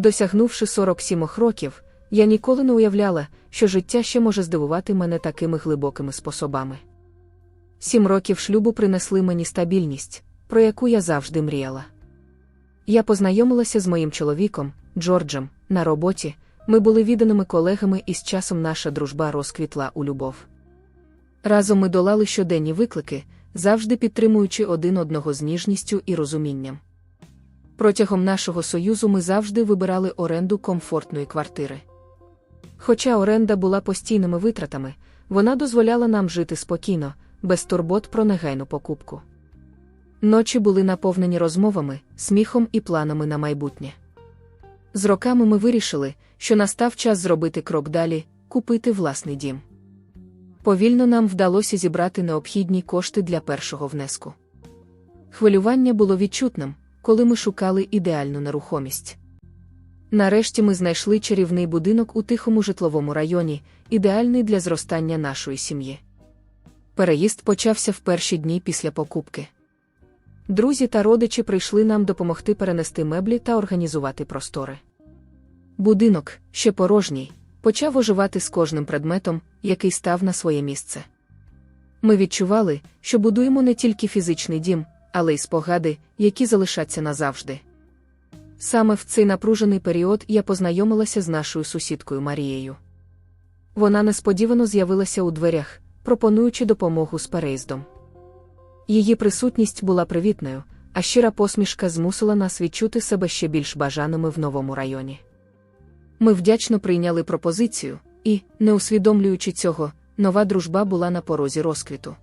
Досягнувши 47 років, я ніколи не уявляла, що життя ще може здивувати мене такими глибокими способами. Сім років шлюбу принесли мені стабільність, про яку я завжди мріяла. Я познайомилася з моїм чоловіком, Джорджем, на роботі. Ми були відданими колегами, і з часом наша дружба розквітла у любов. Разом ми долали щоденні виклики, завжди підтримуючи один одного з ніжністю і розумінням. Протягом нашого союзу ми завжди вибирали оренду комфортної квартири. Хоча оренда була постійними витратами, вона дозволяла нам жити спокійно, без турбот про негайну покупку. Ночі були наповнені розмовами, сміхом і планами на майбутнє. З роками ми вирішили, що настав час зробити крок далі, купити власний дім. Повільно нам вдалося зібрати необхідні кошти для першого внеску. Хвилювання було відчутним, коли ми шукали ідеальну нерухомість. Нарешті ми знайшли чарівний будинок у тихому житловому районі, ідеальний для зростання нашої сім'ї. Переїзд почався в перші дні після покупки. Друзі та родичі прийшли нам допомогти перенести меблі та організувати простори. Будинок, ще порожній, почав оживати з кожним предметом, який став на своє місце. Ми відчували, що будуємо не тільки фізичний дім, але й спогади, які залишаться назавжди. Саме в цей напружений період я познайомилася з нашою сусідкою Марією. Вона несподівано з'явилася у дверях, пропонуючи допомогу з переїздом. Її присутність була привітною, а щира посмішка змусила нас відчути себе ще більш бажаними в новому районі. Ми вдячно прийняли пропозицію, і, не усвідомлюючи цього, нова дружба була на порозі розквіту.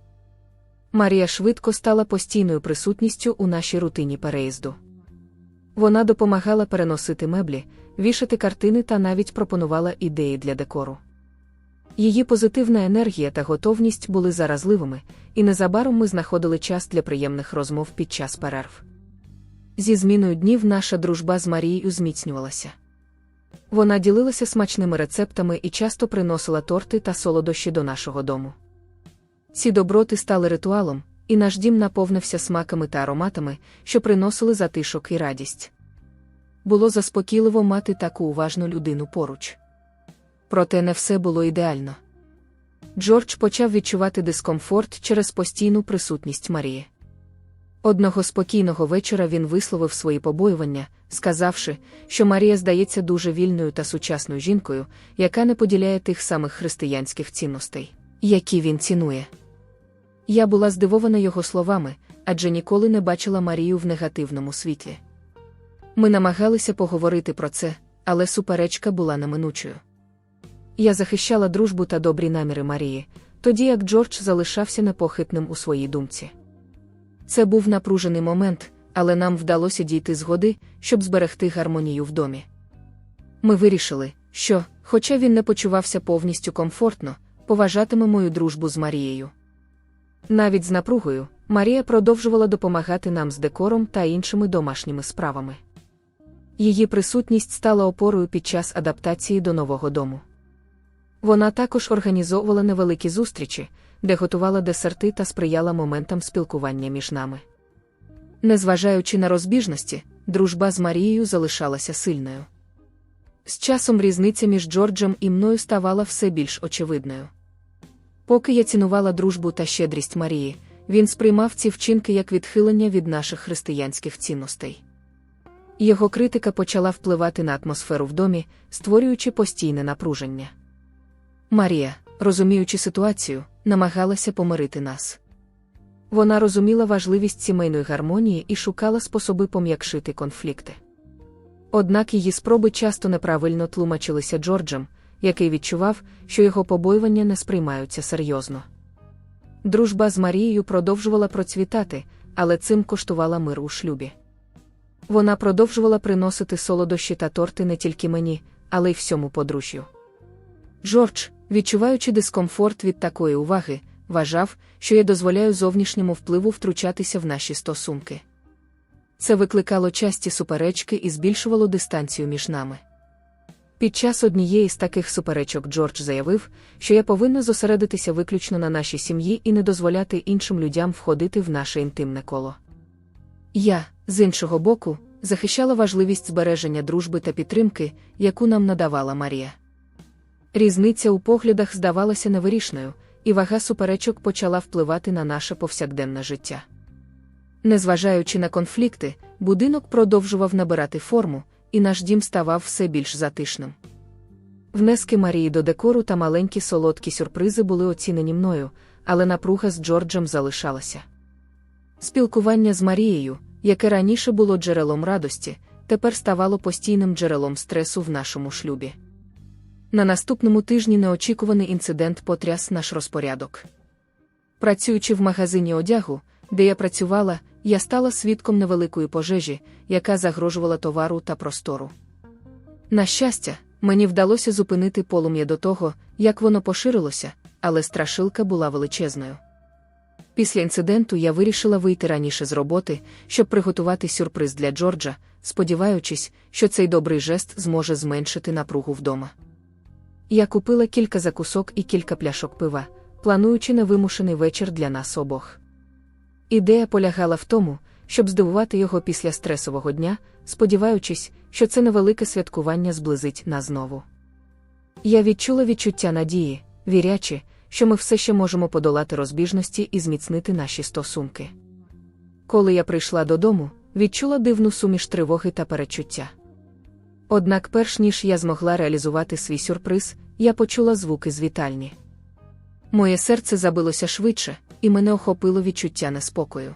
Марія швидко стала постійною присутністю у нашій рутині переїзду. Вона допомагала переносити меблі, вішати картини та навіть пропонувала ідеї для декору. Її позитивна енергія та готовність були заразливими, і незабаром ми знаходили час для приємних розмов під час перерв. Зі зміною днів наша дружба з Марією зміцнювалася. Вона ділилася смачними рецептами і часто приносила торти та солодощі до нашого дому. Ці доброти стали ритуалом, і наш дім наповнився смаками та ароматами, що приносили затишок і радість. Було заспокійливо мати таку уважну людину поруч. Проте не все було ідеально. Джордж почав відчувати дискомфорт через постійну присутність Марії. Одного спокійного вечора він висловив свої побоювання, сказавши, що Марія здається дуже вільною та сучасною жінкою, яка не поділяє тих самих християнських цінностей, які він цінує. Я була здивована його словами, адже ніколи не бачила Марію в негативному світлі. Ми намагалися поговорити про це, але суперечка була неминучою. Я захищала дружбу та добрі наміри Марії, тоді як Джордж залишався непохитним у своїй думці. Це був напружений момент, але нам вдалося дійти згоди, щоб зберегти гармонію в домі. Ми вирішили, що, хоча він не почувався повністю комфортно, поважатиме мою дружбу з Марією. Навіть з напругою, Марія продовжувала допомагати нам з декором та іншими домашніми справами. Її присутність стала опорою під час адаптації до нового дому. Вона також організовувала невеликі зустрічі, де готувала десерти та сприяла моментам спілкування між нами. Незважаючи на розбіжності, дружба з Марією залишалася сильною. З часом різниця між Джорджем і мною ставала все більш очевидною. Поки я цінувала дружбу та щедрість Марії, він сприймав ці вчинки як відхилення від наших християнських цінностей. Його критика почала впливати на атмосферу в домі, створюючи постійне напруження. Марія, розуміючи ситуацію, намагалася помирити нас. Вона розуміла важливість сімейної гармонії і шукала способи пом'якшити конфлікти. Однак її спроби часто неправильно тлумачилися Джорджем, який відчував, що його побоювання не сприймаються серйозно. Дружба з Марією продовжувала процвітати, але цим коштувала мир у шлюбі. Вона продовжувала приносити солодощі та торти не тільки мені, але й всьому подружжю. Джордж, відчуваючи дискомфорт від такої уваги, вважав, що я дозволяю зовнішньому впливу втручатися в наші стосунки. Це викликало часті суперечки і збільшувало дистанцію між нами. Під час однієї з таких суперечок Джордж заявив, що я повинна зосередитися виключно на нашій сім'ї і не дозволяти іншим людям входити в наше інтимне коло. Я, з іншого боку, захищала важливість збереження дружби та підтримки, яку нам надавала Марія. Різниця у поглядах здавалася невирішною, і вага суперечок почала впливати на наше повсякденне життя. Незважаючи на конфлікти, будинок продовжував набирати форму, і наш дім ставав все більш затишним. Внески Марії до декору та маленькі солодкі сюрпризи були оцінені мною, але напруга з Джорджем залишалася. Спілкування з Марією, яке раніше було джерелом радості, тепер ставало постійним джерелом стресу в нашому шлюбі. На наступному тижні неочікуваний інцидент потряс наш розпорядок. Працюючи в магазині одягу, де я працювала, я стала свідком невеликої пожежі, яка загрожувала товару та простору. На щастя, мені вдалося зупинити полум'я до того, як воно поширилося, але страшилка була величезною. Після інциденту я вирішила вийти раніше з роботи, щоб приготувати сюрприз для Джорджа, сподіваючись, що цей добрий жест зможе зменшити напругу вдома. Я купила кілька закусок і кілька пляшок пива, плануючи невимушений вечір для нас обох. Ідея полягала в тому, щоб здивувати його після стресового дня, сподіваючись, що це невелике святкування зблизить нас знову. Я відчула відчуття надії, вірячи, що ми все ще можемо подолати розбіжності і зміцнити наші стосунки. Коли я прийшла додому, відчула дивну суміш тривоги та перечуття. Однак, перш ніж я змогла реалізувати свій сюрприз, я почула звуки з вітальні. Моє серце забилося швидше, і мене охопило відчуття неспокою.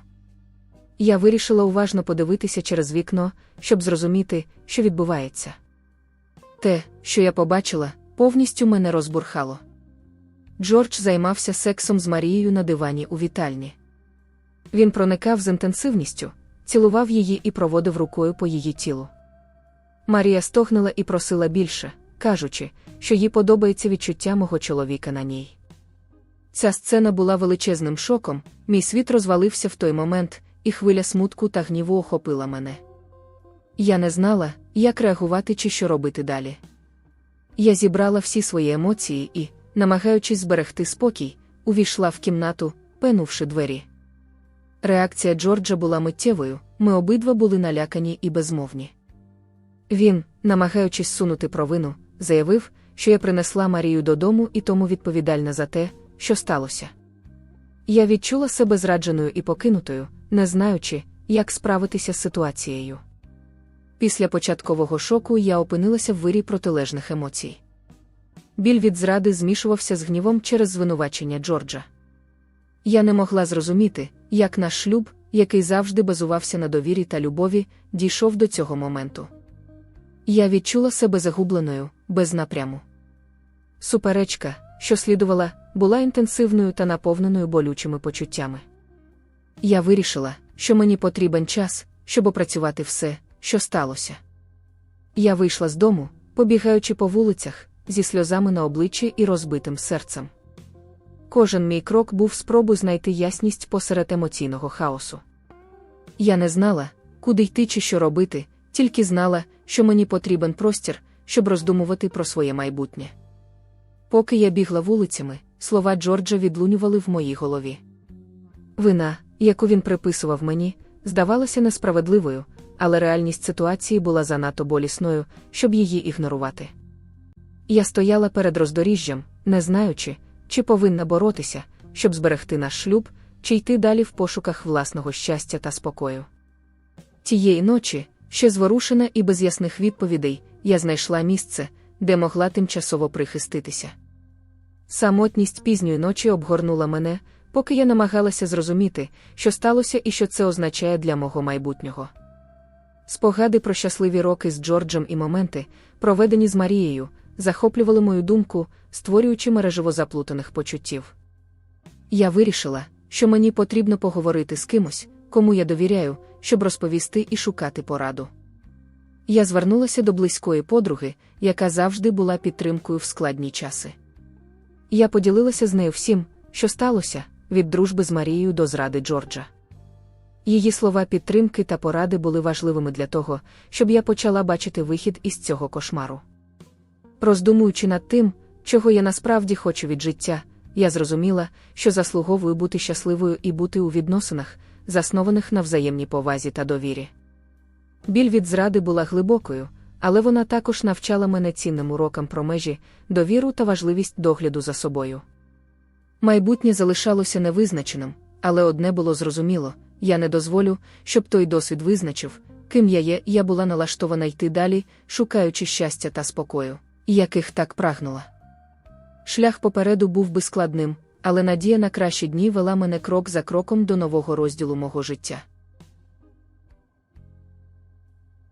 Я вирішила уважно подивитися через вікно, щоб зрозуміти, що відбувається. Те, що я побачила, повністю мене розбурхало. Джордж займався сексом з Марією на дивані у вітальні. Він проникав з інтенсивністю, цілував її і проводив рукою по її тілу. Марія стогнала і просила більше, кажучи, що їй подобається відчуття мого чоловіка на ній. Ця сцена була величезним шоком, мій світ розвалився в той момент, і хвиля смутку та гніву охопила мене. Я не знала, як реагувати чи що робити далі. Я зібрала всі свої емоції і, намагаючись зберегти спокій, увійшла в кімнату, пенувши двері. Реакція Джорджа була миттєвою, ми обидва були налякані і безмовні. Він, намагаючись сунути провину, заявив, що я принесла Марію додому і тому відповідальна за те, що сталося. Я відчула себе зрадженою і покинутою, не знаючи, як справитися з ситуацією. Після початкового шоку я опинилася в вирі протилежних емоцій. Біль від зради змішувався з гнівом через звинувачення Джорджа. Я не могла зрозуміти, як наш шлюб, який завжди базувався на довірі та любові, дійшов до цього моменту. Я відчула себе загубленою, без напряму. Суперечка, що слідувала, була інтенсивною та наповненою болючими почуттями. Я вирішила, що мені потрібен час, щоб опрацювати все, що сталося. Я вийшла з дому, побігаючи по вулицях, зі сльозами на обличчі і розбитим серцем. Кожен мій крок був спробою знайти ясність посеред емоційного хаосу. Я не знала, куди йти чи що робити, тільки знала, що мені потрібен простір, щоб роздумувати про своє майбутнє. Поки я бігла вулицями, слова Джорджа відлунювали в моїй голові. Вина, яку він приписував мені, здавалася несправедливою, але реальність ситуації була занадто болісною, щоб її ігнорувати. Я стояла перед роздоріжжям, не знаючи, чи повинна боротися, щоб зберегти наш шлюб, чи йти далі в пошуках власного щастя та спокою. Тієї ночі, ще зворушена і без ясних відповідей, я знайшла місце, де могла тимчасово прихиститися. Самотність пізньої ночі обгорнула мене, поки я намагалася зрозуміти, що сталося і що це означає для мого майбутнього. Спогади про щасливі роки з Джорджем і моменти, проведені з Марією, захоплювали мою думку, створюючи мережево заплутаних почуттів. Я вирішила, що мені потрібно поговорити з кимось, кому я довіряю, щоб розповісти і шукати пораду. Я звернулася до близької подруги, яка завжди була підтримкою в складні часи. Я поділилася з нею всім, що сталося, від дружби з Марією до зради Джорджа. Її слова підтримки та поради були важливими для того, щоб я почала бачити вихід із цього кошмару. Роздумуючи над тим, чого я насправді хочу від життя, я зрозуміла, що заслуговую бути щасливою і бути у відносинах, заснованих на взаємній повазі та довірі. Біль від зради була глибокою, але вона також навчала мене цінним урокам про межі, довіру та важливість догляду за собою. Майбутнє залишалося невизначеним, але одне було зрозуміло я не дозволю, щоб той досвід визначив, ким я є, я була налаштована йти далі, шукаючи щастя та спокою, яких так прагнула. Шлях попереду був би складним, але надія на кращі дні вела мене крок за кроком до нового розділу мого життя.